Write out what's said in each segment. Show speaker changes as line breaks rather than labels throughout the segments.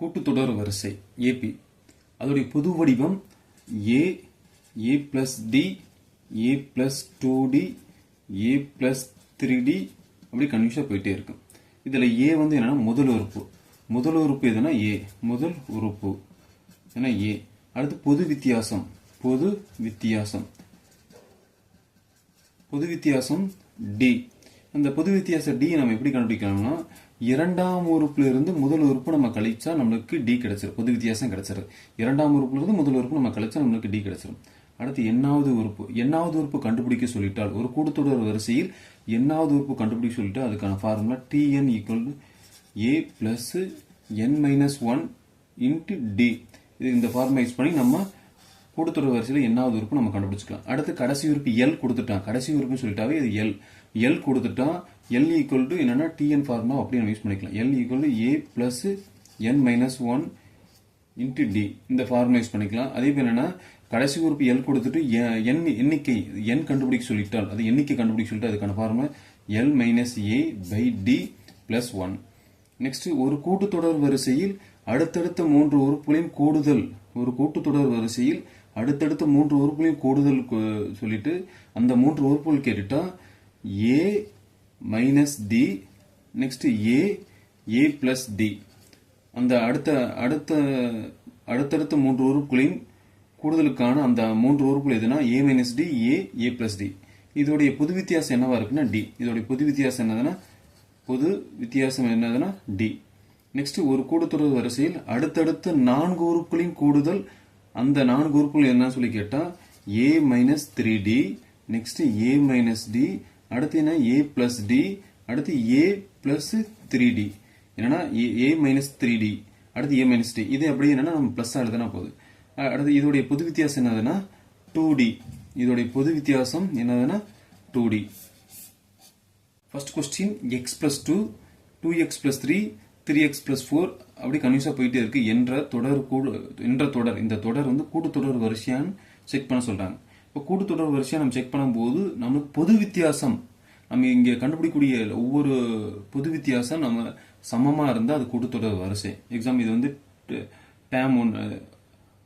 கூட்டுத்தொடர் வரிசை ஏபி அதோடைய பொது வடிவம் a a plus d a plus two d a plus three d அப்படி கன்ஃபியூஸாக போயிட்டே இருக்கும் இதில் ஏ வந்து என்னன்னா முதல் உறுப்பு. முதல் உறுப்பு எதுனா ஏ முதல் உறுப்பு. ஏன்னா ஏ அடுத்து பொது வித்தியாசம். பொது வித்தியாசம். பொது வித்தியாசம் டி அந்த பொது வித்தியாச டி நம்ம எப்படி கண்டுபிடிக்கலாம்னா இரண்டாம் உறுப்புல இருந்து முதல் உறுப்பு நம்ம கழிச்சா நம்மளுக்கு டி கிடைச்சிரும். பொது வித்தியாசம் கிடைச்சிரும். இரண்டாம் உறுப்புல இருந்து முதல் உறுப்பு நம்ம கழிச்சா நம்மளுக்கு டி கிடைச்சிரும். அடுத்து எண்ணாவது உறுப்பு. எண்ணாவது உறுப்பு கண்டுபிடிக்க சொல்லிட்டால் ஒரு கூட்டத்தொடர் வரிசையில் எண்ணாவது உறுப்பு கண்டுபிடிக்க சொல்லிட்டால் அதுக்கான formula tn equal a plus n minus one into d இது இந்த ஃபார்முலா யூஸ் பண்ணி நம்ம கூட்டுத்தொடர் வரிசையில் என்னாவது உறுப்பு நம்ம கண்டுபிடிச்சிக்கலாம். அடுத்து கடைசி உறுப்பு எல் கொடுத்துட்டான். கடைசி உறுப்புன்னு சொல்லிட்டாவே இது எல் எல் கொடுத்துட்டான். எல் ஈக்குவல் டு என்னன்னா டிஎன் ஃபார்முலா அப்படி நம்ம யூஸ் பண்ணிக்கலாம். L equal to a plus n minus one into d இந்த ஃபார்முலா யூஸ் பண்ணிக்கலாம். அதே போல் என்னன்னா கடைசி உறுப்பு எல் கொடுத்துட்டு எ- எண் எண்ணிக்கை எண் கண்டுபிடிக்க சொல்லிட்டால் அது எண்ணிக்கை கண்டுபிடிக்க சொல்லிட்டு அதுக்கான formula l minus a by d plus one next ஒரு கூட்டுத்தொடர் வரிசையில் அடுத்தடுத்த மூன்று உறுப்புகளையும் கூடுதல் ஒரு கூட்டுத்தொடர் வரிசையில் அடுத்தடுத்த மூன்று உறுப்புகளையும் கூடுதல் சொல்லிட்டு அந்த மூன்று உறுப்புகள் கேட்டுட்டா a minus d next a a plus d அந்த அடுத்த அடுத்த அடுத்தடுத்த மூன்று உறுப்புகளின் கூடுதலுக்கான அந்த மூன்று உறுப்புகள் எதுனா a minus d a a plus d இதோடைய பொது வித்தியாசம் என்னவா இருக்குன்னா டி இதோடைய பொது வித்தியாசம் என்னதுன்னா பொது வித்தியாசம் என்னதுன்னா டி நெக்ஸ்ட் ஒரு கூடுதொடர் வரிசையில் அடுத்தடுத்த நான்கு உறுப்புகளின் கூடுதல் அந்த நான்கு உறுப்புகள் என்ன சொல்லி கேட்டால் a minus three d next a minus d அடுத்து என்ன? ஏ பிளஸ் டி அடுத்து ஏ பிளஸ் த்ரீ டி என்னன்னா ஏ மைனஸ் த்ரீ டி அடுத்து ஏ மைனஸ் டி இது அப்படியே என்னன்னா நம்ம பிளஸ் எழுதுனா போகுது அடுத்து இதோடைய பொது வித்தியாசம் என்னதுன்னா டூ டி இதோடைய பொது வித்தியாசம் என்னதுன்னா two d first question x plus two two x plus three three x plus four அப்படி கன்யூஸாக போயிட்டே இருக்கு. என்ற தொடர் கூடு என்ற தொடர் இந்த தொடர் வந்து கூட்டுத்தொடர் வரிசையான்னு செக் பண்ண சொல்கிறாங்க இப்போ கூட்டுத்தொடர் வரிசையாக நம்ம செக் பண்ணும்போது நமக்கு பொது வித்தியாசம். நம்ம இங்கே கண்டுபிடிக்கக்கூடிய ஒவ்வொரு பொது வித்தியாசம் நம்ம சமமாக இருந்தால் அது கூட்டுத்தொடர் வரிசை. எக்ஸாம் இது வந்து டேம் ஒன்று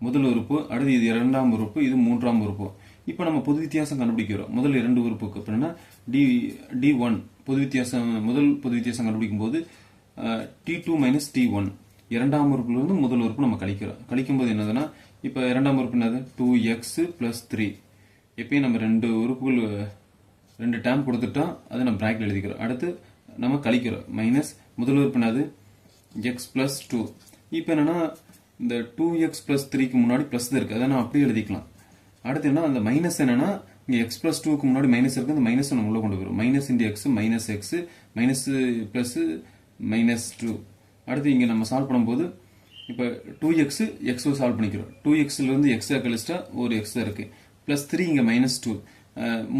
முதல் உறுப்பு அடுத்து இது இரண்டாம் உறுப்பு இது மூன்றாம் உறுப்பு. இப்போ நம்ம பொது வித்தியாசம் கண்டுபிடிக்கிறோம். முதல் இரண்டு உறுப்புக்கு அப்படின்னா டி டி ஒன் பொது வித்தியாசம் முதல் பொது வித்தியாசம் கண்டுபிடிக்கும் போது d two minus d one இரண்டாம் உறுப்புலேருந்து முதல் உறுப்பு நம்ம கழிக்கிறோம். கழிக்கும்போது என்னதுன்னா இப்போ இரண்டாம் உறுப்பு என்னது? டூ எக்ஸ் ப்ளஸ் த்ரீ எப்பயும் நம்ம ரெண்டு உறுப்புகள் ரெண்டு டேம் கொடுத்துட்டா அதை நம்ம பிராக்கெட் எழுதிக்கிறோம். அடுத்து நம்ம கழிக்கிறோம். மைனஸ் முதல் உறுப்பு என்னது? எக்ஸ் ப்ளஸ் டூ இப்போ என்னன்னா இந்த டூ எக்ஸ் ப்ளஸ் த்ரீக்கு முன்னாடி ப்ளஸ் தான் இருக்குது அதை நான் அப்படியே எழுதிக்கலாம். அடுத்து என்ன? அந்த மைனஸ் என்னன்னா இங்கே எக்ஸ் ப்ளஸ் டூக்கு முன்னாடி மைனஸ் இருக்குது அந்த மைனஸ் நம்ம உள்ளே கொண்டு வரும் minus into x minus x minus plus minus two அடுத்து இங்க நம்ம சால்வ் பண்ணும்போது இப்போ டூ எக்ஸ் எக்ஸ் சால்வ் பண்ணிக்கிறோம். டூ எக்ஸ்ல இருந்து எக்ஸ் கழிச்சிட்டா ஒரு எக்ஸ் இருக்கு. பிளஸ் த்ரீ இங்க மைனஸ் டூ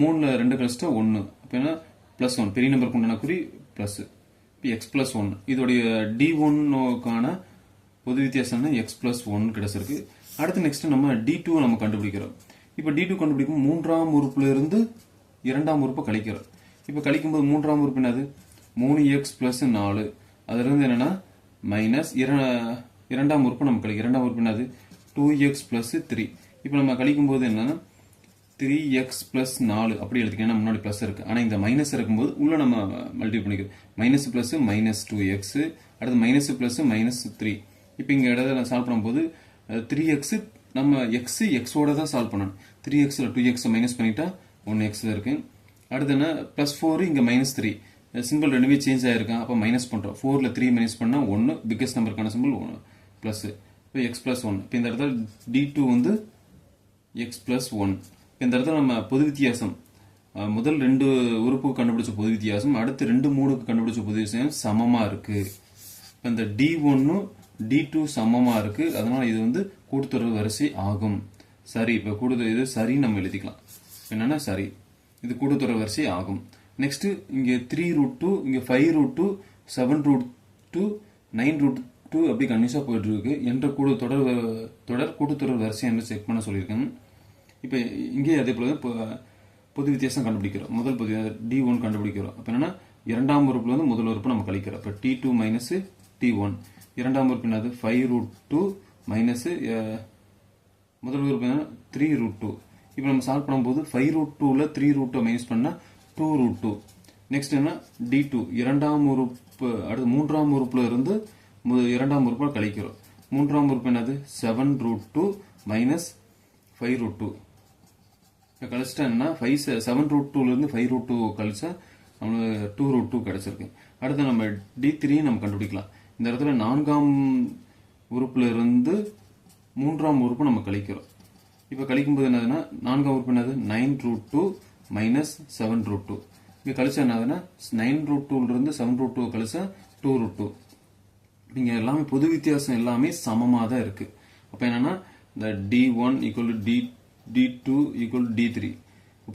மூணுல ரெண்டு கழிச்சிட்டா ஒன்னு அப்படின்னா பிளஸ் ஒன் பெரிய நம்பர் உண்டான குறி பிளஸ் இப்போ எக்ஸ் பிளஸ் ஒன் இதோடைய டி ஒன்னுக்கான பொது வித்தியாசம்னா எக்ஸ் பிளஸ் ஒன் கிடைச்சிருக்கு. அடுத்து நெக்ஸ்ட் நம்ம டி டூ நம்ம கண்டுபிடிக்கிறோம். இப்போ டி டூ கண்டுபிடிக்கும் மூன்றாம் உறுப்புல இருந்து இரண்டாம் உறுப்பை கழிக்கிறோம். இப்போ கழிக்கும்போது மூன்றாம் உறுப்பு என்னது? மூணு எக்ஸ் பிளஸ் நாலு. அதுல இருந்து என்னன்னா மைனஸ் இரண்டாம் உறுப்பு நம்ம கிடைக்கும் இரண்டாம் உறுப்பு என்னது? டூ எக்ஸ் பிளஸ் த்ரீ இப்போ நம்ம கழிக்கும் போது என்னன்னா த்ரீ எக்ஸ் பிளஸ் நாலு. அப்படி எழுதிக்கலாம் முன்னாடி பிளஸ் இருக்கு. ஆனா இந்த மைனஸ் இருக்கும்போது உள்ள நம்ம மல்டிபிள் பண்ணிக்கிறோம். Minus plus minus two x அடுத்து மைனஸ் பிளஸ் மைனஸ் த்ரீ இப்போ இங்க இடத்துல சால்வ் பண்ணும்போது த்ரீ எக்ஸ் நம்ம எக்ஸ் எக்ஸோட தான் சால்வ் பண்ணணும். த்ரீ எக்ஸ்ல டூ எக்ஸ் மைனஸ் பண்ணிட்டா ஒன் எக்ஸ் இருக்கு. அடுத்து என்ன? பிளஸ் ஃபோர் இங்க மைனஸ் த்ரீ சிம்பிள் ரெண்டுமே சேஞ்ச் ஆயிருக்கான். அப்போ மைனஸ் பண்ணுறோம் ஃபோரில் த்ரீ மைனஸ் பண்ணால் ஒன்று பிக்கஸ்ட் நம்பருக்கான சிம்பிள் பிளஸ் இப்போ எக்ஸ் ப்ளஸ் ஒன் இப்போ இந்த இடத்துல டி டூ வந்து எக்ஸ் ப்ளஸ் ஒன் இப்போ இந்த இடத்துல நம்ம பொது வித்தியாசம் முதல் ரெண்டு உறுப்புக்கு கண்டுபிடிச்ச பொது வித்தியாசம் அடுத்து ரெண்டு மூணுக்கு கண்டுபிடிச்ச பொது வித்தியாசம் சமமாக இருக்குது இப்போ இந்த டி ஒன்னும் டி டூ சமமாக இருக்குது அதனால் இது வந்து கூட்டுத்தொடர் வரிசை ஆகும். சரி இப்போ கூடுதல் இது சரி நம்ம எழுதிக்கலாம். என்னன்னா சரி இது கூட்டுத்தொடர் வரிசை ஆகும். நெக்ஸ்ட் இங்கே த்ரீ ரூட் டூ இங்கே five root two seven root two nine root two அப்படி கன்யூஸா போயிட்டுருக்கு என்ற கூடு தொடர் தொடர் கூட்டுத்தொடர் வரிசை என்று செக் பண்ண சொல்லியிருக்கேன். இப்போ இங்கே அதே போல இப்போ பொது வித்தியாசம் கண்டுபிடிக்கிறோம். முதல் பொது டி ஒன் கண்டுபிடிக்கிறோம். அப்போ என்னன்னா இரண்டாம் உறுப்பில் வந்து முதல் உறுப்பு நம்ம கழிக்கிறோம். இப்போ d two minus d one இரண்டாம் உறுப்பு என்னது? ஃபைவ் ரூட் டூ மைனஸ் முதல் உறுப்பு என்ன த்ரீ ரூட் டூ இப்போ நம்ம சால்வ் பண்ணும்போது ஃபைவ் ரூட் டூவில் த்ரீ ரூட்டை மைனஸ் பண்ணால் டூ ரூட் டூ நெக்ஸ்ட் என்ன? டி டூ இரண்டாம் உறுப்பு அடுத்து மூன்றாம் உறுப்பில் இருந்து இரண்டாம் உறுப்பை கழிக்கிறோம். மூன்றாம் உறுப்பு என்னது? Seven root two minus five root two கழிச்சிட்டா என்ன? ஃபைவ் செவன் ரூட் டூலேருந்து ஃபைவ் ரூட் டூ கழிச்சா நம்மளுக்கு டூ ரூட் டூ கிடச்சிருக்கு. அடுத்து நம்ம டி த்ரீ நம்ம கண்டுபிடிக்கலாம். இந்த இடத்துல நான்காம் உறுப்பில் இருந்து மூன்றாம் உறுப்பு நம்ம கழிக்கிறோம். இப்போ கழிக்கும்போது என்னதுன்னா நான்காம் உறுப்பு என்னது? Nine root two minus seven root two இங்கே கழிச்சா ஆகுதுன்னா நைன் ரூட் டூலேருந்து செவன் ரூட் டூ கழிச்சா டூ ரூட் டூ இங்கே எல்லாமே பொது வித்தியாசம் எல்லாமே சமமாக தான் இருக்கு. அப்போ என்னன்னா இந்த d one equal to d d two equal d three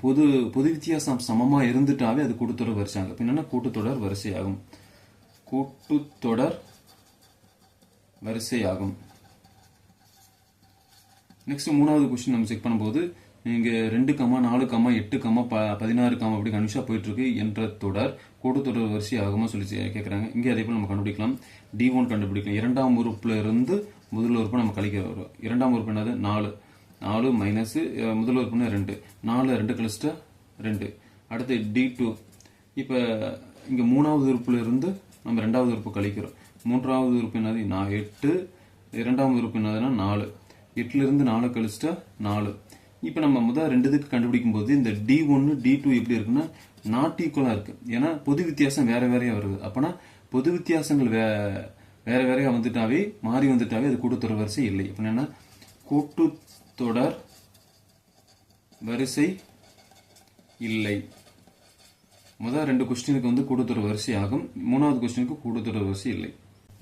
பொது பொது வித்தியாசம் சமமாக இருந்துட்டாவே அது கூட்டுத்தொடர் வரிசையாகும். அப்ப என்னன்னா கூட்டுத்தொடர் வரிசையாகும். கூட்டுத்தொடர் வரிசையாகும். நெக்ஸ்ட் மூணாவது கொஸ்டின் நம்ம செக் பண்ணும்போது இங்கே ரெண்டு கம்மா நாலு கம்மா எட்டு கம்மா ப பதினாறு கம்மா அப்படி கன்ஃபியூஸா போயிட்டு இருக்கு என்ற தொடர் கூட்டுத்தொடர் வரிசை ஆகுமா சொல்லி கேட்குறாங்க இங்கே அதே போல் நம்ம கண்டுபிடிக்கலாம். டி ஒன் கண்டுபிடிக்கலாம். இரண்டாம் உறுப்பில் இருந்து முதல் உறுப்பை நம்ம கழிக்க வரும் இரண்டாம் உறுப்பு என்னது? நாலு. நாலு மைனஸ் முதல் உறுப்புனா ரெண்டு. நாலு ரெண்டு கழிச்சிட்டா ரெண்டு. அடுத்து டி டூ இப்போ இங்கே மூணாவது உறுப்பில் இருந்து நம்ம ரெண்டாவது உறுப்பு கழிக்கிறோம். மூன்றாவது உறுப்பு என்னது? நான் எட்டு. இரண்டாவது உறுப்பு என்னதுன்னா நாலு. எட்டுலேருந்து நாலு கழிச்சிட்டா நாலு. இப்போ நம்ம முதல் ரெண்டு இதுக்கு கண்டுபிடிக்கும் போது இந்த டி ஒன்று டி டூ எப்படி இருக்குன்னா நாட் ஈக்குவலாக இருக்குது ஏன்னா பொது வித்தியாசம் வேறு வேறையாக வருது. அப்போனா பொது வித்தியாசங்கள் வே வேற வேறையாக வந்துட்டாவே மாறி வந்துட்டாவே அது கூட்டுத்தொடர் வரிசை இல்லை. இப்போ என்னென்னா கூட்டுத்தொடர் வரிசை இல்லை. முதல் ரெண்டு கொஸ்டினுக்கு வந்து கூட்டுத்தொடர் வரிசை ஆகும். மூணாவது கொஸ்டினுக்கு கூட்டுத்தொடர் வரிசை இல்லை.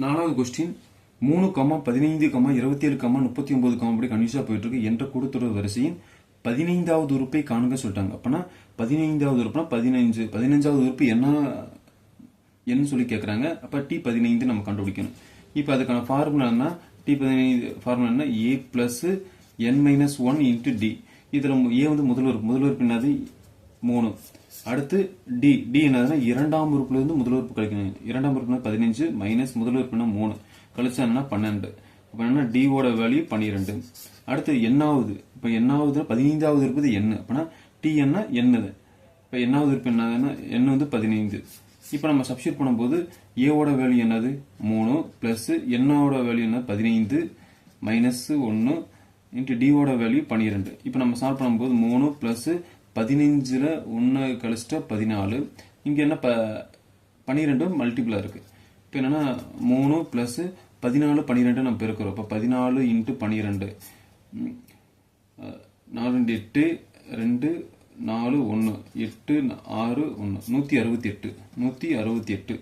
நாலாவது கொஸ்டின் மூணு கம்மா பதினைந்து கம்மா இருபத்தி ஏழு கமா முப்பத்தி ஒன்பது கம்மா அப்படி கன்ஃபியூஸா போயிட்டு இருக்கு. என்ற கூட்டுத்தொடர் வரிசையின் பதினைந்தாவது உறுப்பை காணுங்க சொல்லிட்டாங்க. அப்போனா பதினைந்தாவது உறுப்புனா பதினைஞ்சு பதினஞ்சாவது உறுப்பு என்ன என்ன சொல்லி கேட்குறாங்க அப்போ டி பதினைந்து நம்ம கண்டுபிடிக்கணும். இப்போ அதுக்கான ஃபார்முலானா டி பதினைந்து ஃபார்முலானா a plus n minus one into d இதில் ஏ வந்து முதல் உறுப்பு. முதல் உறுப்பு என்னது? மூணு. அடுத்து டி டி என்னதுன்னா இரண்டாம் உறுப்புலேருந்து முதல் உறுப்பு கழிக்கணும். இரண்டாம் உறுப்புனா பதினஞ்சு. மைனஸ் முதல் உறுப்புனா மூணு. கழிச்சா என்ன பன்னெண்டு. அப்போ என்ன டிஓட வேல்யூ பன்னிரெண்டு. அடுத்து என்னாவது இப்போ எண்ணாவது பதினைந்தாவது இருப்பது என்ன அப்படின்னா டி என்ன என்னது இப்போ என்னாவது இருப்பு என்னதுன்னா எண் வந்து பதினைந்து. இப்போ நம்ம சப்ஸ்டியூட் பண்ணும்போது ஏவோட வேல்யூ என்னது? மூணு ப்ளஸ் என்னோட வேல்யூ என்னது பதினைந்து மைனஸ் ஒன்று இன்ட்டு டிஓட வேல்யூ பன்னிரெண்டு. இப்போ நம்ம சால்வ் பண்ணும்போது மூணு ப்ளஸ் பதினஞ்சில் ஒன்று கழிச்சிட்டா பதினாலு. இங்கே என்ன ப பன்னிரெண்டும் மல்டிபிளாக இருக்குது இப்போ என்னென்னா மூணு ப்ளஸ்ஸு பதினாலு பன்னிரெண்டு நம்ம பெருக்கிறோம். இப்போ பதினாலு இன்ட்டு பன்னிரெண்டு நாலு ரெண்டு எட்டு ரெண்டு நாலு ஒன்று எட்டு ஆறு ஒன்று நூற்றி அறுபத்தி எட்டு நூற்றி அறுபத்தி எட்டு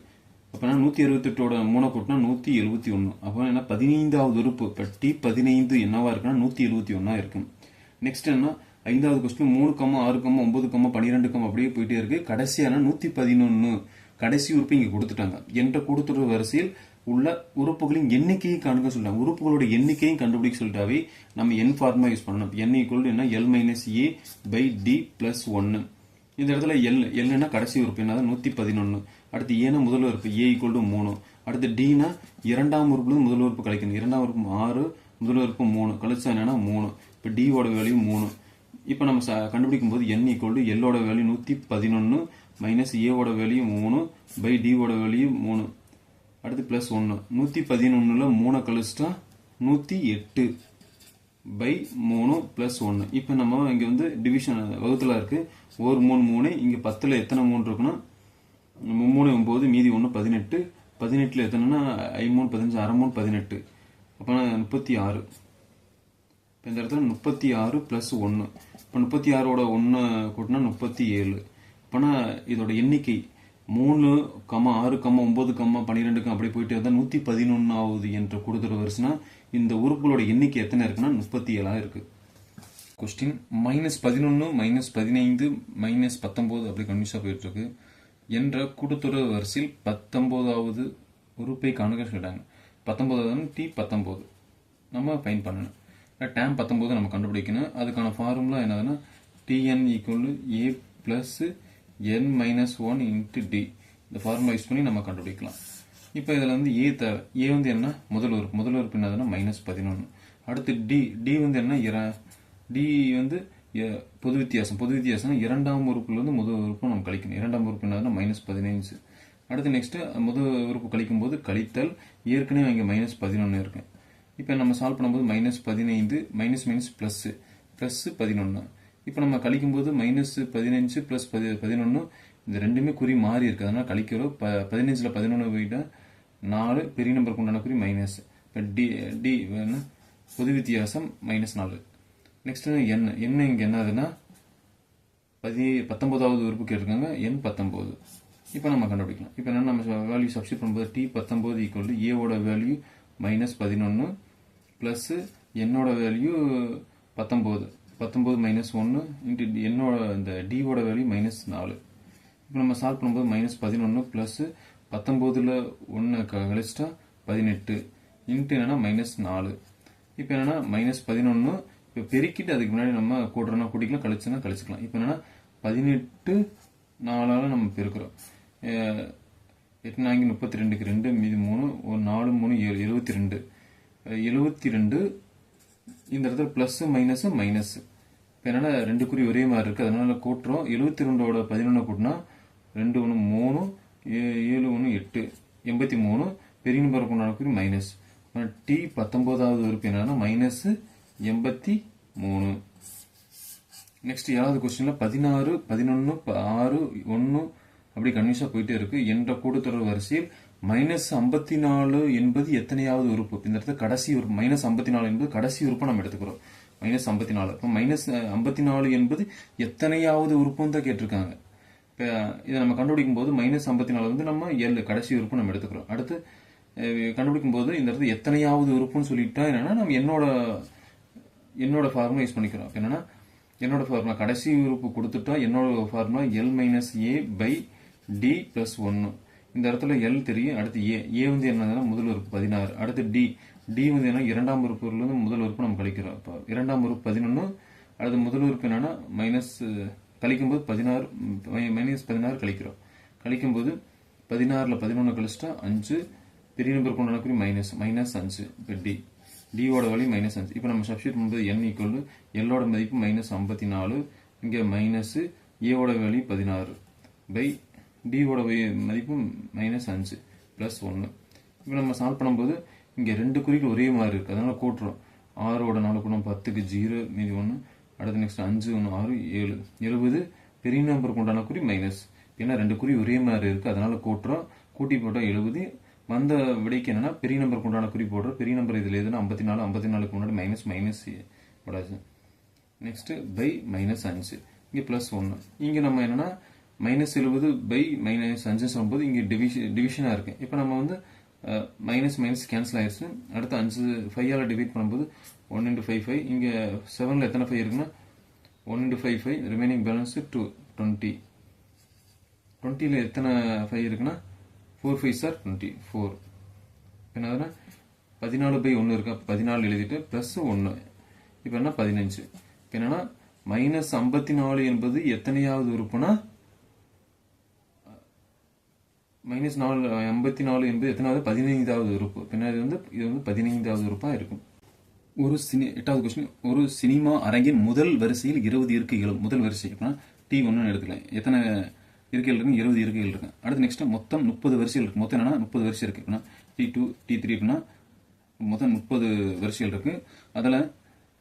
அப்போனா நூற்றி அறுபத்தெட்டோட மூணை கூட்டினா நூற்றி எழுபத்தி ஒன்று அப்போ என்ன? பதினைந்தாவது உறுப்பு இப்போ டி பதினைந்து என்னவா இருக்குன்னா நூற்றி எழுபத்தி ஒன்றா இருக்கும். நெக்ஸ்ட் என்ன? ஐந்தாவது கொஸ்டின் மூணு கம்மா ஆறு கம்மா ஒன்பது கம்மா பன்னிரெண்டு கம்மா அப்படியே போயிட்டே இருக்கு. கடைசியான நூற்றி பதினொன்று கடைசி உறுப்பு இங்கே கொடுத்துட்டாங்க. என்ற கூட்டுத்தொடர் வரிசையில் உள்ள உறுப்புகளின் எண்ணிக்கையை கணக்க சொல்லிட்டாங்க உறுப்புகளோட எண்ணிக்கையும் கண்டுபிடிக்க சொல்லிட்டாவே நம்ம என் ஃபார்மா யூஸ் பண்ணணும். என் ஈக்குவல் என்ன? L minus a by d plus ஒன்னு இந்த இடத்துல எல் எல்னா கடைசி உறுப்பு. என்னது நூத்தி பதினொன்னு. அடுத்து ஏனா முதல் உறுப்பு. ஏ ஈக்குவல் டு மூணு. அடுத்து டினா இரண்டாம் உறுப்புல முதல் உறுப்பு கழிக்கணும் இரண்டாம் உறுப்பு ஆறு முதல் உறுப்பு மூணு. கழிச்சா என்னன்னா மூணு. இப்போ டியோட வேல்யூ மூணு. இப்போ நம்ம ச- கண்டுபிடிக்கும் போது என் ஈக்குவல் டு எல்லோட வேல்யூ நூத்தி பதினொன்னு மைனஸ் ஏவோட வேல்யூ மூணு பை டியோட வேல்யூ மூணு. அடுத்து ப்ளஸ் ஒன்று நூற்றி பதினொன்றில் மூணை கழிச்சிட்டா நூற்றி எட்டு பை மூணு ப்ளஸ் ஒன்று இப்போ நம்ம இங்கே வந்து டிவிஷன் வகுத்தில் இருக்குது ஒரு மூணு மூணு இங்கே பத்தில் எத்தனை மூணு இருக்குன்னா மூணு ஒம்பது மீதி ஒன்று பதினெட்டு. பதினெட்டில் எத்தனைன்னா ஐமூணு பதினஞ்சு அரை மூணு பதினெட்டு. அப்போனா முப்பத்தி ஆறு. இப்போ இந்த இடத்துல முப்பத்தி ஆறு ப்ளஸ் ஒன்று இப்போ முப்பத்தி ஆறோட ஒன்று கூட்டினா முப்பத்தி ஏழு. அப்போனா இதோட எண்ணிக்கை மூணு கம்மா ஆறு கம்மா ஒன்பது கம்மா பன்னிரெண்டுக்கும் அப்படி போயிட்டு வந்தால் நூற்றி பதினொன்றாவது என்ற கொடுத்துற வருஷனா இந்த உறுப்புகளோட எண்ணிக்கை எத்தனை இருக்குன்னா முப்பத்தி ஏழாக இருக்குது கொஸ்டின் மைனஸ் பதினொன்று மைனஸ் பதினைந்து மைனஸ் பத்தொம்போது அப்படி கன்ஃபியூஸாக போயிட்டுருக்கு என்ற கூட்டுத்தொடர் வரிசையில் பத்தொம்போதாவது உறுப்பை காணுக சொல்லிட்டாங்க. பத்தொம்போதாவது டி பத்தொம்போது நம்ம ஃபைன் பண்ணணும். டேம் பத்தொம்போது நம்ம கண்டுபிடிக்கணும். அதுக்கான ஃபார்முலா என்னதுன்னா tn equal a plus n minus one into d இந்த ஃபார்முலா யூஸ் பண்ணி நம்ம கண்டுபிடிக்கலாம். இப்போ இதில் வந்து ஏ தேவை. ஏ வந்து என்ன? முதல் உறுப்பு. முதல் உறுப்பு என்னதுன்னா மைனஸ் பதினொன்று அடுத்து டி டி வந்து என்ன? இர டி வந்து எ- பொது வித்தியாசம். பொது வித்தியாசம் இரண்டாம் உறுப்பில் இருந்து முதல் உறுப்பு நம்ம கழிக்கணும். இரண்டாம் உறுப்பு என்னதுன்னா மைனஸ் பதினைஞ்சு. அடுத்து நெக்ஸ்ட்டு முதல் உறுப்பு கழிக்கும் போது கழித்தல். ஏற்கனவே இங்கே மைனஸ் பதினொன்று இருக்கு. இப்போ நம்ம சால்வ் பண்ணும்போது மைனஸ் பதினைந்து மைனஸ் மைனஸ் ப்ளஸ்ஸு ப்ளஸ்ஸு பதினொன்று இப்போ நம்ம கழிக்கும்போது மைனஸ் பதினஞ்சு ப்ளஸ் பதி பதினொன்று இந்த ரெண்டுமே குறி மாறி இருக்குது அதனால் கழிக்கிறோம். ப பதினஞ்சில் பதினொன்று போயிட்டா நாலு பெரிய நம்பருக்கு உண்டான குறி மைனஸ் இப்போ டி டி பொது வித்தியாசம் மைனஸ் நாலு. நெக்ஸ்ட் என் என்ன இங்கே என்னதுன்னா பதி பத்தொம்போதாவது உறுப்பு கேட்டிருக்காங்க. எண் பத்தொம்போது இப்போ நம்ம கண்டுபிடிக்கலாம். இப்போ என்ன? நம்ம வேல்யூ சப்ஸ்டியூட் பண்ணும்போது டி பத்தொம்போது ஈக்குவல் ஏவோட வேல்யூ மைனஸ் பதினொன்று ப்ளஸ்ஸு என்னோட வேல்யூ பத்தொம்போது பத்தொம்போது மைனஸ் ஒன்று இன்ட்டு என்னோட இந்த டியோட வேல்யூ மைனஸ் நாலு. இப்போ நம்ம சால்வ் பண்ணும்போது மைனஸ் பதினொன்று ப்ளஸ்ஸு பத்தொம்போதில் ஒன்று கழிச்சிட்டா பதினெட்டு. இன்ட்டு என்னென்னா மைனஸ் நாலு. இப்போ என்னென்னா மைனஸ் பதினொன்று இப்போ பெருக்கிட்டு அதுக்கு முன்னாடி நம்ம கூட்டுறோம்னா கூட்டிக்கலாம் கழிச்சுனா கழிச்சுக்கலாம். இப்போ என்னென்னா பதினெட்டு நாலால் நம்ம பெருக்கிறோம். எட்டு நான்கு முப்பத்தி ரெண்டுக்கு ரெண்டு மீதி மூணு ஒரு நாலு மூணு ஏழு எழுபத்தி ரெண்டு. எழுபத்தி ரெண்டு இந்த இடத்துல ப்ளஸ்ஸு மைனஸு மைனஸு இப்போ என்னன்னா ரெண்டு குறி ஒரே மாதிரி இருக்குது அதனால் கூட்டுறோம். எழுபத்தி ரெண்டோட பதினொன்று கூட்டினா ரெண்டு ஒன்று மூணு ஏ- ஏழு ஒன்று எட்டு எண்பத்தி மூணு. பெரிய நம்பர் கொண்டாட குறி மைனஸ் டி பத்தொன்பதாவது உறுப்பு என்னன்னா மைனஸ் எண்பத்தி மூணு. நெக்ஸ்ட் ஏழாவது கொஸ்டினில் பதினாறு பதினொன்று ஆறு ஒன்று அப்படி கன்வியூஸா போயிட்டே இருக்கு. என்ற கூட்டுத்தொடர் வரிசையில் மைனஸ் ஐம்பத்தி நாலு என்பது எத்தனையாவது உறுப்பு? இந்த இடத்துல கடைசி உறுப்பு மைனஸ் ஐம்பத்தி நாலு என்பது கடைசி உறுப்பை நம்ம எடுத்துக்கிறோம். மைனஸ் ஐம்பத்தி நாலு. இப்போ மைனஸ் ஐம்பத்தி நாலு என்பது எத்தனையாவது உறுப்புன்னு தான் கேட்டிருக்காங்க. இப்போ இதை நம்ம கண்டுபிடிக்கும் போது மைனஸ் ஐம்பத்தி நாலு வந்து நம்ம எல் கடைசி உறுப்பு நம்ம எடுத்துக்கிறோம். அடுத்து கண்டுபிடிக்கும் போது இந்த இடத்துல எத்தனையாவது உறுப்புன்னு சொல்லிட்டா என்னன்னா நம்ம என்னோட என்னோட ஃபார்முலா யூஸ் பண்ணிக்கிறோம். என்னன்னா என்னோட ஃபார்முலா கடைசி உறுப்பு கொடுத்துட்டா என்னோட formula l minus a by d plus ஒன்று இந்த இடத்துல எல் தெரியும் அடுத்து ஏ ஏ வந்து என்னதுன்னா முதல் உறுப்பு பதினாறு. அடுத்து டி டி வந்து என்ன இரண்டாம் உறுப்புலேருந்து முதல் உறுப்பு நம்ம கழிக்கிறோம். இப்போ இரண்டாம் உறுப்பு பதினொன்று அல்லது முதல் உறுப்பு என்னன்னா மைனஸ் கழிக்கும்போது பதினாறு மைனஸ் பதினாறு கழிக்கிறோம். கழிக்கும்போது பதினாறில் பதினொன்று கழிச்சிட்டா அஞ்சு. பெரிய நம்பர் கொண்டான மைனஸ் மைனஸ் அஞ்சு. இப்போ டி டியோட வழி மைனஸ் அஞ்சு. இப்போ நம்ம சப்ஸ்டியூட் பண்ணும்போது என் ஈக்குவல் எல்லோட மதிப்பு மைனஸ் ஐம்பத்தி நாலு இங்கே மைனஸ் ஏவோட வழி பதினாறு. பை டியோட மதிப்பு மைனஸ் அஞ்சு ப்ளஸ் ஒன்று இப்போ நம்ம சால்வ் பண்ணும்போது இங்கே ரெண்டு குறிகள் ஒரே மாதிரி இருக்குது அதனால கூட்டுறோம். ஆறோட நாலு குணம் பத்துக்கு ஜீரோ மீதி ஒன்று அடுத்து நெக்ஸ்ட் அஞ்சு ஒன்று ஆறு ஏழு. எழுபது பெரிய நம்பருக்கு உண்டான குறி மைனஸ் ஏன்னா ரெண்டு குறி ஒரே மாதிரி இருக்குது அதனால கூட்டுறோம். கூட்டி போட்டால் எழுபது. வந்த விடைக்கு என்னென்னா பெரிய நம்பருக்கு உண்டான குறி போடுறோம். பெரிய நம்பர் இதில் எதுனா ஐம்பத்தி நாலு ஐம்பத்தி நாலுக்கு முன்னாடி மைனஸ் மைனஸ் போடாது நெக்ஸ்ட்டு பை மைனஸ் அஞ்சு. இங்கே ப்ளஸ் ஒன்று இங்கே நம்ம என்னன்னா மைனஸ் எழுபது பை மைனஸ் அஞ்சு சொல்லும்போது இங்கே டிவிஷன் டிவிஷனாக இருக்குது இப்போ நம்ம வந்து மைனஸ் மைனஸ் கேன்சல் ஆயிடுச்சு அடுத்து அஞ்சு ஃபைவால் டிவைட் பண்ணும்போது ஒன் இன்ட்டு ஃபைவ் ஃபைவ் இங்கே செவனில் எத்தனை ஃபைவ் இருக்குன்னா one into five five remaining balance two twenty டுவெண்ட்டியில் எத்தனை ஃபைவ் இருக்குன்னா four five sir twenty four என்னதுன்னா பதினாலு பை ஒன்று இருக்கா. பதினாலு எழுதிட்டு ப்ளஸ் ஒன்று இப்போ என்ன? பதினஞ்சு. இப்போ என்னென்னா மைனஸ் ஐம்பத்தி நாலு என்பது எத்தனையாவது உறுப்புனா மைனஸ் நாலு ஐம்பத்தி நாலு என்பது எத்தனாவது? பதினைந்தாவது உறுப்பு. பின்னாடி வந்து இது வந்து பதினைந்தாவது உறுப்பாக இருக்கும். ஒரு சினி எட்டாவது கொஸ்டின் ஒரு சினிமா அரங்கின் முதல் வரிசையில் இருபது இருக்கைகளும் முதல் வரிசை அப்படின்னா டி ஒன்னு எடுத்துக்கலாம். எத்தனை இருக்கைகள் இருக்கு இருபது இருக்கைகள் இருக்கு அடுத்து நெக்ஸ்ட் மொத்தம் முப்பது வரிசைகள் இருக்கு. மொத்தம் என்னன்னா முப்பது வரிசை இருக்கு. அப்படின்னா டி டூ டி த்ரீ அப்படின்னா மொத்தம் முப்பது வரிசைகள் இருக்கு. அதில்